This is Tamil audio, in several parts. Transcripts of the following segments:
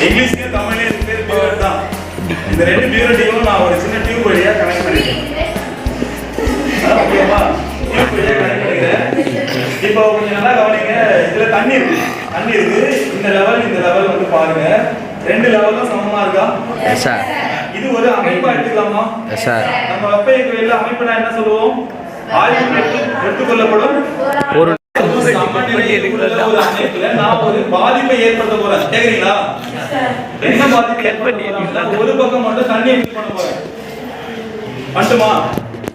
இங்கிலீஷ்லயும் தமிழ்லயும் பேர் பியூரட் தான். இந்த ரெண்டு பியூரட்டையும் நான் ஒரு சின்ன டியூப் வழியா கனெக்ட் பண்ணிக்கிறேன் ஓகேவா? டியூப் வழியா கனெக்ட் பண்ணிக்கிறேன் இப்போ கொஞ்சம் நல்லா கவனிங்க இதுல தண்ணி இருக்கு. தண்ணி இருக்கு. இந்த லெவல் இந்த லெவல் வந்து பாருங்க. ரெண்டு லெவலும் சமமா இருக்கா? சார் இது ஒரு அமைப்பா எடுத்துக்கலாமா? சார் நம்ம வெப்ப இயக்கவியல்ல அமைப்புனா என்ன சொல்லுவோம்? எடுத்து- எடுத்துக்கொள்ளப்படும் ஒரு பாதிப்பை ஏற்படுத்த போறேன். கேக்குறீங்களா? என்ன பாதிப்பு ஏற்படுத்த போறேன்னா, ஒரு பக்கம் மட்டும் தண்ணியை மிக்ஸ் பண்ண போறேன். மட்டுமா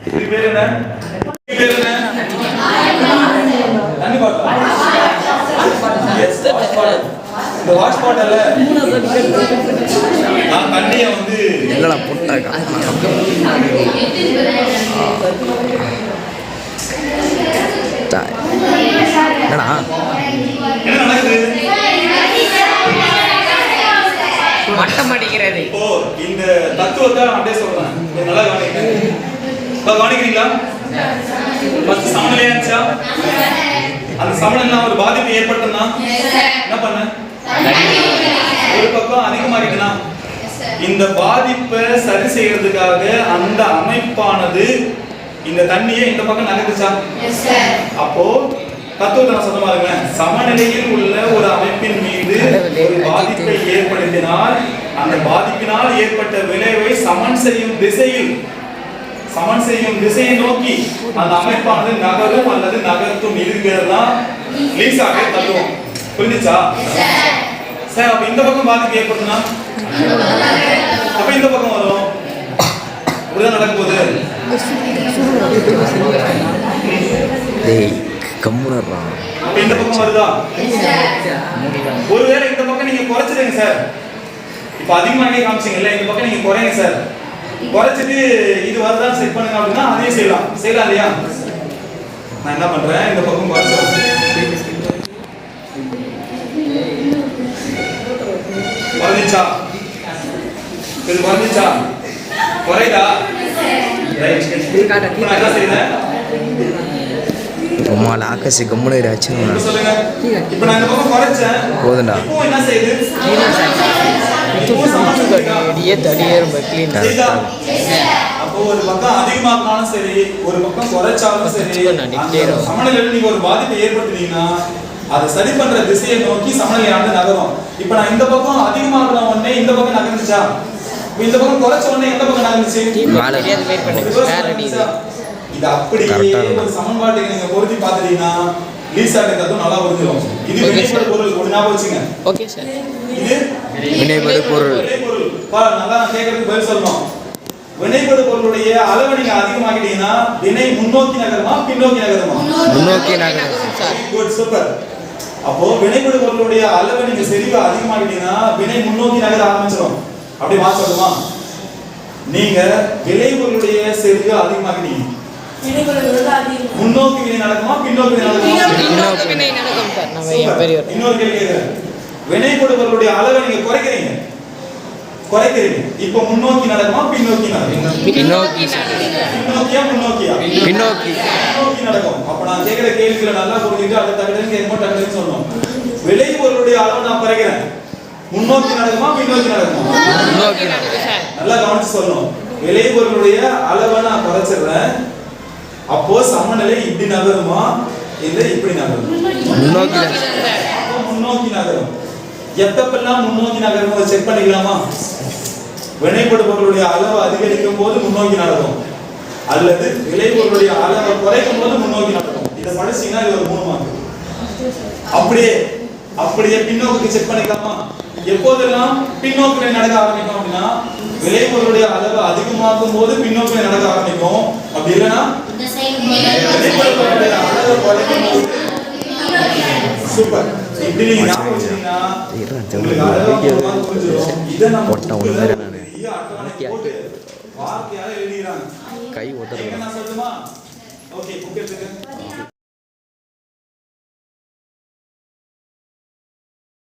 இது பேர் என்ன? இது பேர் என்ன? தண்ணி பாட்டில்? எஸ் வாஷ் பாட்டில் இந்த வாஷ் பாட்டில நான் தண்ணியை வந்து இல்லைடா புட்டாக்கா என்னடா? மட்டம் அடிக்கிறது. இப்போ இந்த தத்துவத்தை நான் அப்படியே சொல்றேன். நல்லா கவனிங்க. இப்போ கவனிக்கிறீங்களா? ஃபர்ஸ்ட் சமநிலையா இருந்துச்சா அந்த சமநிலை ஒரு பாதிப்பு ஏற்பட்டனா என்ன பண்ண? ஒரு பக்கம் அதிகமாகிட்டுனா இந்த பாதிப்பை சரி செய்யறதுக்காக அந்த அமைப்பானது இந்த தண்ணியை இந்த பக்கம் நகர்த்துச்சா? அப்போ தத்துவத்தை நான் சொன்ன பாருங்க சமநிலையில் உள்ள ஒரு அமைப்பின் மீது ஒரு பாதிப்பை ஏற்படுத்தினால் அந்த பாதிப்பினால் ஏற்பட்ட விளைவை சமன் செய்யும் திசையில் சமன் செய்யும் திசையை நோக்கி அந்த அமைப்பானது நகரும் அல்லது நகர்த்தும் இருக்கிறது? தான் லீசாக தத்துவம் புரிஞ்சுச்சா? சார் அப்ப இந்த பக்கம் பாதிப்பு ஏற்படுத்தினா? அப்ப இந்த பக்கம் வரும். இப்படிதான் நடக்க போகுது டேய். கம்முனர்றா. இந்த பக்கம் வருதா? ஒருவேளை இந்த பக்கம் நீங்க குறைச்சிடுங்க சார். இப்ப அதிகமாகவே காமிச்சீங்கல்ல இந்த பக்கம் நீங்க குறைங்க சார். குறைச்சிட்டு இது வருதான்னு செக் பண்ணுங்க அப்படின்னா அதையும் செய்யலாம். செய்யலாம் இல்லையா? நான் என்ன பண்றேன்? இந்த பக்கம் குறைச்சிடுறேன் குறைஞ்சிச்சா? இது குறைஞ்சிச்சா? குறையுதா? ரைட் நான் என்ன செய்யறேன் உமால ஆகாசி கம்முனர் இப்ப ஆச்சு சொல்லுங்க இப்ப நான் இந்த பக்கம் குறைச்சேன் போதும்டா இப்போ என்ன செய்யுது இப்போ சமன் இருக்கா? அடியே தடியே ரொம்ப கிளீன் அப்போ ஒரு பக்கம் அதிகமாக்கினாலும் சரி ஒரு பக்கம் குறைச்சாலும் சரி வச்சுக்கோ, நான் சமநிலையில நீங்க ஒரு பாதிப்பை ஏற்படுத்தினீங்கன்னா அதை சரி பண்ற திசையை நோக்கி சமநிலையானது நகரும் இப்போ நான் இந்த பக்கம் அதிகமாக்குன உடனே இந்த பக்கம் நகர்ந்துச்சா இந்த பக்கம் குறைச்ச உடனே எந்த பக்கம் நகர்ந்துச்சு இது அப்படியே. ஒரு சமன்பாட்டுக்கு நீங்க பொருத்தி பார்த்துட்டீங்கன்னா லீசா இருக்கிறதும் நல்லா புரிஞ்சிடும் இது sir. பொருள் ஒரு ஞாபகம் வச்சுங்க. ஓகே சார் இது வினைபடு பொருள். பா நல்லா நான் கேட்கறதுக்கு பதில் சொல்லணும். வினைபடு பொருளுடைய அளவை நீங்க அதிகமாக்கிட்டீங்கன்னா வினை முன்னோக்கி நகருமா பின்னோக்கி நகருமா? முன்னோக்கி நகர் குட் சூப்பர் அப்போ வினைபடு பொருளுடைய அளவை நீங்க செறிவை அதிகமாக்கிட்டீங்கன்னா வினை முன்னோக்கி நகர ஆரம்பிச்சிடும் அப்படி மாற்றணுமா நீங்க விளைபொருளுடைய செறிவை அதிகமாக்கிட்டீங்க. முன்னோக்கி வினை நடக்குமா? பின்னோக்கி வினை நடக்குமா? இன்னொரு வினை நடக்கும். சார். நம்ம என் சூப்பர். பெரியவர். இன்னொரு கேள்வி கேட்கிறேன். வினைபடு பொருளுடைய அளவை நீங்க குறைக்கிறீங்க. குறைக்கிறீங்க. இப்போ முன்னோக்கி நடக்குமா? பின்னோக்கி நடக்குமா? பின்னோக்கி பின்னோக்கியா முன்னோக்கியா? பின்னோக்கி. பின்னோக்கி. நடக்கும். அப்ப நான் கேட்கிற கேள்விகளை நல்லா புரிஞ்சுட்டு அதை தகுதின்னு கேட்கும் தகுதின்னு சொல்லணும் விளைபொருளுடைய அளவு நான் குறைக்கிறேன். முன்னோக்கி நடக்குமா? பின்னோக்கி நடக்குமா? முன்னோக்கி நல்லா கவனிச்சு சொல்லணும் விளைபொருளுடைய அளவை நான் குறைச்சிடுறேன். அப்போ சமநிலை இப்படி நகருமா? இல்ல இப்படி நகரும். முன்னோக்கி முன்னோக்கி நகரும். எப்பப்பெல்லாம் முன்னோக்கி நகரும் அதை செக் பண்ணிக்கலாமா? வினைப்படு பொருளுடைய அளவு அதிகரிக்கும் போது முன்னோக்கி நடக்கும் அல்லது விளைபொருளுடைய அளவை குறைக்கும் போது முன்னோக்கி நடக்கும் இதை படிச்சீங்கன்னா இது ஒரு மூணு மார்க் அப்படியே அப்படியே பின்னோக்கி செக் பண்ணிக்கலாமா? எப்போதெல்லாம் பின்னோக்கில் நடக்க ஆரம்பிக்கும் அப்படின்னா விளைபொருளுடைய அளவு அதிகமாக்கும் போது பின்னோக்கில் நடக்க ஆரம்பிக்கும். அப்படி இல்லைன்னா சூப்பர். இப்படி ஞாபகம் வச்சீங்கன்னா உங்களுக்கு புரிஞ்சிடும். இதை நம்ம எழுதிக்கிறாங்க கை உதறது ஓகே புக் எடுத்துக்க.